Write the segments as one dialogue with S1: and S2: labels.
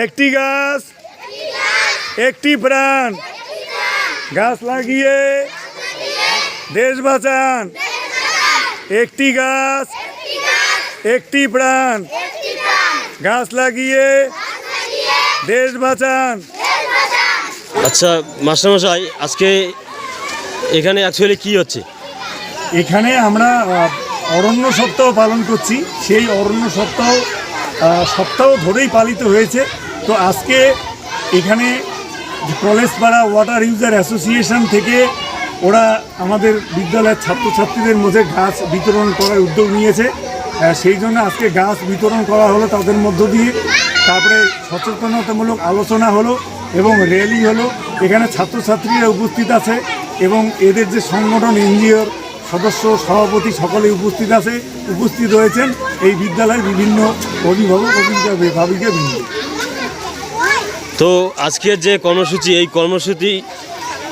S1: একটি গাছ একটি প্রাণ। গাছ লাগিয়ে দেশ বাঁচান। একটি গাছ একটি প্রাণ। গাছ লাগিয়ে দেশ বাঁচান।
S2: আচ্ছা মাস্টারমশাই আজকে এখানে অ্যাকচুয়ালি কি হচ্ছে?
S1: এখানে আমরা অরণ্য সপ্তাহ পালন করছি। সেই অরণ্য সপ্তাহ সপ্তাহ ধরেই পালিত হয়েছে। তো আজকে এখানে কলেজ পাড়া ওয়াটার ইউজার অ্যাসোসিয়েশন থেকে ওরা আমাদের বিদ্যালয়ের ছাত্রছাত্রীদের মধ্যে গাছ বিতরণ করার উদ্যোগ নিয়েছে। সেই জন্য আজকে গাছ বিতরণ করা হলো তাদের মধ্য দিয়ে। তারপরে সচেতনতামূলক আলোচনা হলো এবং র্যালি হলো। এখানে ছাত্রছাত্রীরা উপস্থিত আছে এবং এদের যে সংগঠন, এনজিওর সদস্য, সভাপতি সকলে উপস্থিত আছে, উপস্থিত রয়েছেন। এই বিদ্যালয়ের বিভিন্ন অভিভাবক, অভিভাবিকা বৃন্দ।
S2: তো আজকের যে কর্মসূচি, এই কর্মসূচি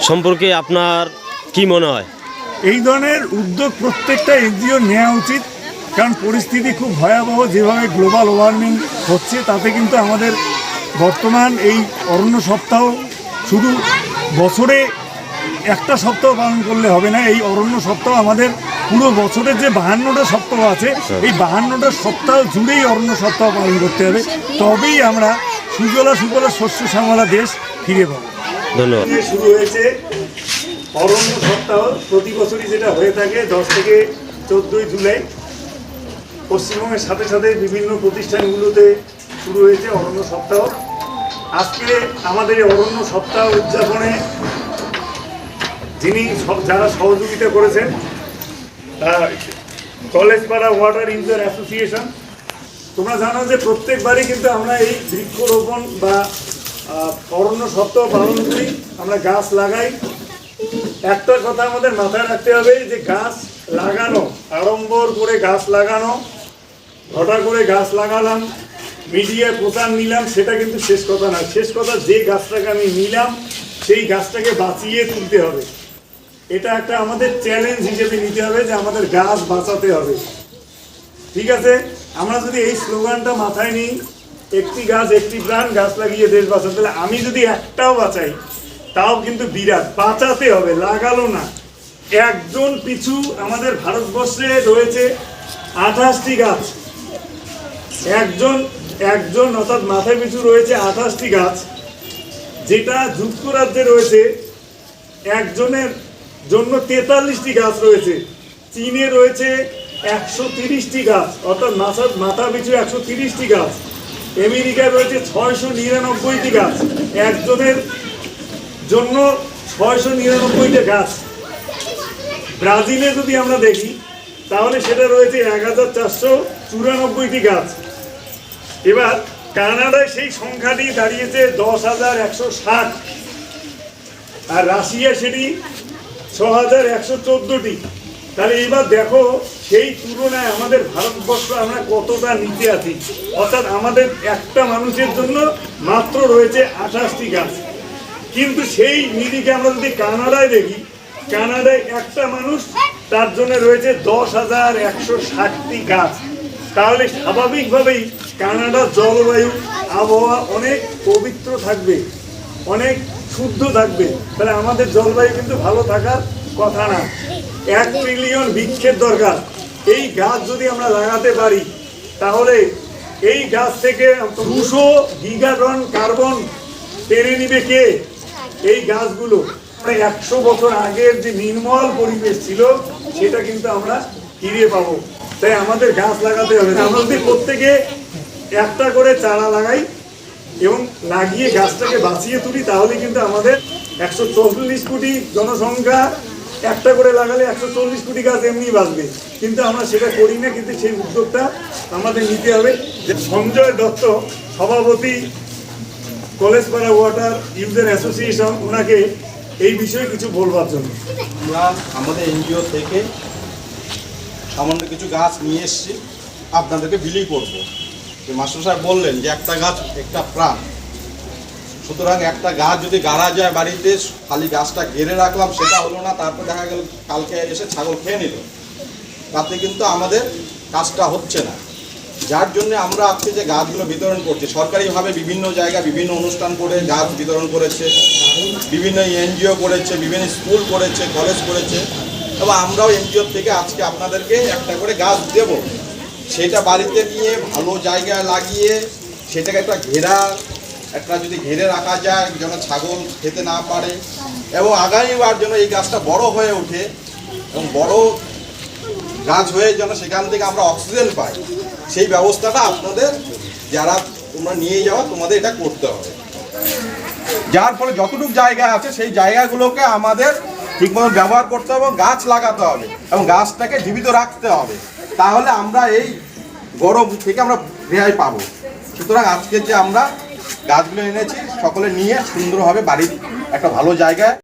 S2: সম্পর্কে আপনার কি মনে হয়?
S1: এই ধরনের উদ্যোগ প্রত্যেকটা এনজিও নেওয়া উচিত, কারণ পরিস্থিতি খুব ভয়াবহ। যেভাবে গ্লোবাল ওয়ার্মিং হচ্ছে, তাতে কিন্তু আমাদের বর্তমান এই অরণ্য সপ্তাহ শুধু বছরে একটা সপ্তাহ পালন করলে হবে না, এই অরণ্য সপ্তাহ আমাদের পুরো বছরের যে বাহান্নটা সপ্তাহ আছে, এই বাহান্নটা সপ্তাহ জুড়েই অরণ্য সপ্তাহ পালন করতে হবে। তবেই আমরা সুজলা সুফলা শস্য শ্যামলা দেশ ফিরে পাবো।
S2: ধন্যবাদ।
S1: শুরু হয়েছে অরণ্য সপ্তাহ প্রতি বছরই যেটা হয়ে থাকে দশ থেকে চোদ্দোই জুলাই। পশ্চিমবঙ্গের সাথে সাথে বিভিন্ন প্রতিষ্ঠানগুলোতে শুরু হয়েছে অরণ্য সপ্তাহ আজকে আমাদের এই অরণ্য সপ্তাহ উদযাপনে যিনি সব- যারা সহযোগিতা করেছেন আহ, কলেজ পাড়া ওয়াটার ইউজার অ্যাসোসিয়েশন তোমরা জানো যে প্রত্যেকবারই কিন্তু আমরা এই বৃক্ষরোপণ বা অরণ্য সপ্তাহ পালন করি। আমরা গাছ লাগাই। একটা কথা আমাদের মাথায় রাখতে হবে যে গাছ লাগানো, আড়ম্বর করে গাছ লাগানো হঠাৎ করে গাছ লাগালাম মিডিয়ায় প্রচার নিলাম, সেটা কিন্তু শেষ কথা না শেষ কথা যে গাছটাকে আমি নিলাম, সেই গাছটাকে বাঁচিয়ে তুলতে হবে। এটা একটা আমাদের চ্যালেঞ্জ হিসেবে নিতে হবে যে আমাদের গাছ বাঁচাতে হবে। ঠিক আছে? আমরা যদি এই স্লোগানটা মাথায় নিই, একটি গাছ, একটি প্রাণ গাছ লাগিয়ে দেশ বাঁচাতে, তাহলে আমি যদি একটাও বাঁচাই, তাও কিন্তু বিরাট। বাঁচাতে হবে, লাগালো না। একজন পিছু আমাদের ভারতবর্ষে রয়েছে আঠাশটি গাছ। একজন একজন অর্থাৎ মাথায় পিছু রয়েছে আঠাশটি গাছ, যেটা যুক্তরাজ্যে রয়েছে। একজনের জন্য তেতাল্লিশটি গাছ রয়েছে। চীনে রয়েছে একশো তিরিশটি গাছ, অর্থাৎ মাথা মাথা পিছু একশো তিরিশটি গাছ। আমেরিকায় রয়েছে ছয়শো নিরানব্বইটি গাছ। একজনের জন্য ছয়শো নিরানব্বইটা গাছ। ব্রাজিলে যদি আমরা দেখি, তাহলে সেটা রয়েছে এক হাজার চারশো চুরানব্বইটি গাছ। এবার কানাডায় সেই সংখ্যাটি দাঁড়িয়েছে দশ হাজার একশো ষাট। আর রাশিয়া সেটি ছ হাজার একশো চোদ্দোটি। তাহলে এবার দেখো সেই তুলনায় আমাদের ভারতবর্ষ আমরা কতটা নিচে আছি? অর্থাৎ আমাদের একটা মানুষের জন্য মাত্র রয়েছে আঠাশটি গাছ। কিন্তু সেই নিরিখে আমরা যদি কানাডায় দেখি, কানাডায় একটা মানুষ, তার জন্য রয়েছে দশ হাজার একশো ষাটটি গাছ। তাহলে স্বাভাবিকভাবেই কানাডার জলবায়ু, আবহাওয়া অনেক পবিত্র থাকবে, অনেক শুদ্ধ থাকবে। তাহলে আমাদের জলবায়ু কিন্তু ভালো থাকার কথা না। এক ট্রিলিয়ন বৃক্ষের দরকার। এই গাছ যদি আমরা লাগাতে পারি, তাহলে এই গাছ থেকে দুশো গিগাটন কার্বন টেনে নিবে কে? এই গাছগুলো। মানে একশো বছর আগের যে নির্মল পরিবেশ ছিল, সেটা কিন্তু আমরা ফিরিয়ে পাবো। তাই আমাদের গাছ লাগাতে হবে। আমরা যদি প্রত্যেকে একটা করে চারা লাগাই এবং লাগিয়ে গাছটাকে বাঁচিয়ে তুলি, তাহলে কিন্তু আমাদের একশো চল্লিশ কোটি জনসংখ্যা একটা করে লাগালে একশো চল্লিশ কোটি গাছ এমনি বাঁচবে। কিন্তু আমরা সেটা করি না, কিন্তু সেই উদ্যোগটা আমাদের নিতে হবে। যে সঞ্জয় দত্ত, সভাপতি, কলেজ পাড়া ওয়াটার ইউজার অ্যাসোসিয়েশন, ওনাকে এই বিষয়ে কিছু বলবার জন্য।
S3: আমরা আমাদের এনজিও থেকে সামান্য কিছু গাছ নিয়ে এসেছি। আপনাদেরকে বিলি করব। মাস্টার সাহেব বললেন যে একটা গাছ, একটা প্রাণ। সুতরাং একটা গাছ যদি গাড়া যায় বাড়িতে, খালি গাছটা গেড়ে রাখলাম, সেটা হলো না, তারপর দেখা গেল কালকে এসে ছাগল খেয়ে নিল। তাতে কিন্তু আমাদের কাজটা হচ্ছে না। যার জন্য আমরা আজকে যে গাছগুলো বিতরণ করছি, সরকারিভাবে বিভিন্ন জায়গায় বিভিন্ন অনুষ্ঠান করে গাছ বিতরণ করেছে, বিভিন্ন এনজিও করেছে, বিভিন্ন স্কুল করেছে, কলেজ করেছে, এবং আমরাও এনজিও থেকে আজকে আপনাদেরকে একটা করে গাছ দেব। সেটা বাড়িতে নিয়ে ভালো জায়গায় লাগিয়ে, সেটাকে একটা ঘেরা একটা যদি ঘিরে রাখা যায়, যেন ছাগল খেতে না পারে। এবং আগামীবার যেন এই গাছটা বড় হয়ে ওঠে এবং বড় গাছ হয়ে যেন সেখান থেকে আমরা অক্সিজেন পাই। সেই ব্যবস্থাটা আপনাদের যারা তোমরা নিয়ে যাওয়া তোমাদের এটা করতে হবে। যার ফলে যতটুকু জায়গা আছে, সেই জায়গাগুলোকে আমাদের ঠিকমতো ব্যবহার করতে হবে, গাছ লাগাতে হবে এবং গাছটাকে জীবিত রাখতে হবে। তাহলে আমরা এই গরম থেকে আমরা রেহাই পাবো। সুতরাং আজকে যে আমরা গাছগুলো এনেছি সকলে নিয়ে সুন্দরভাবে বাড়ির একটা ভালো জায়গায়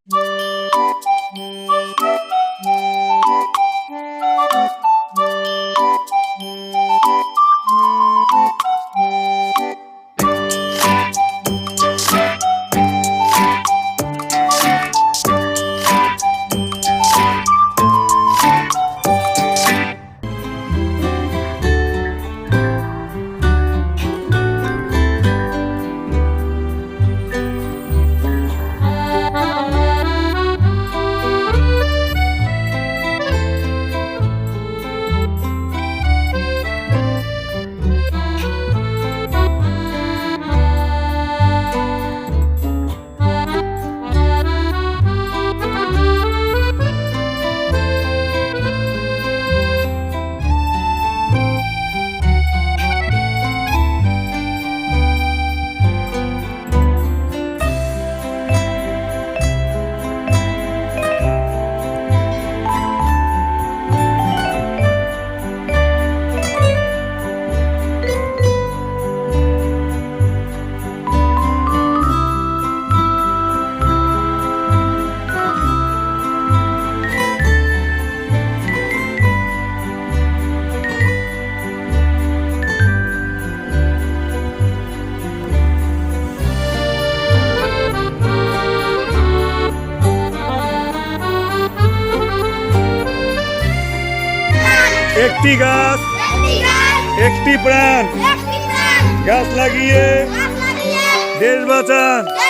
S1: একটি গাছ একটি প্রাণ। গাছ লাগিয়ে দেশ বাঁচান।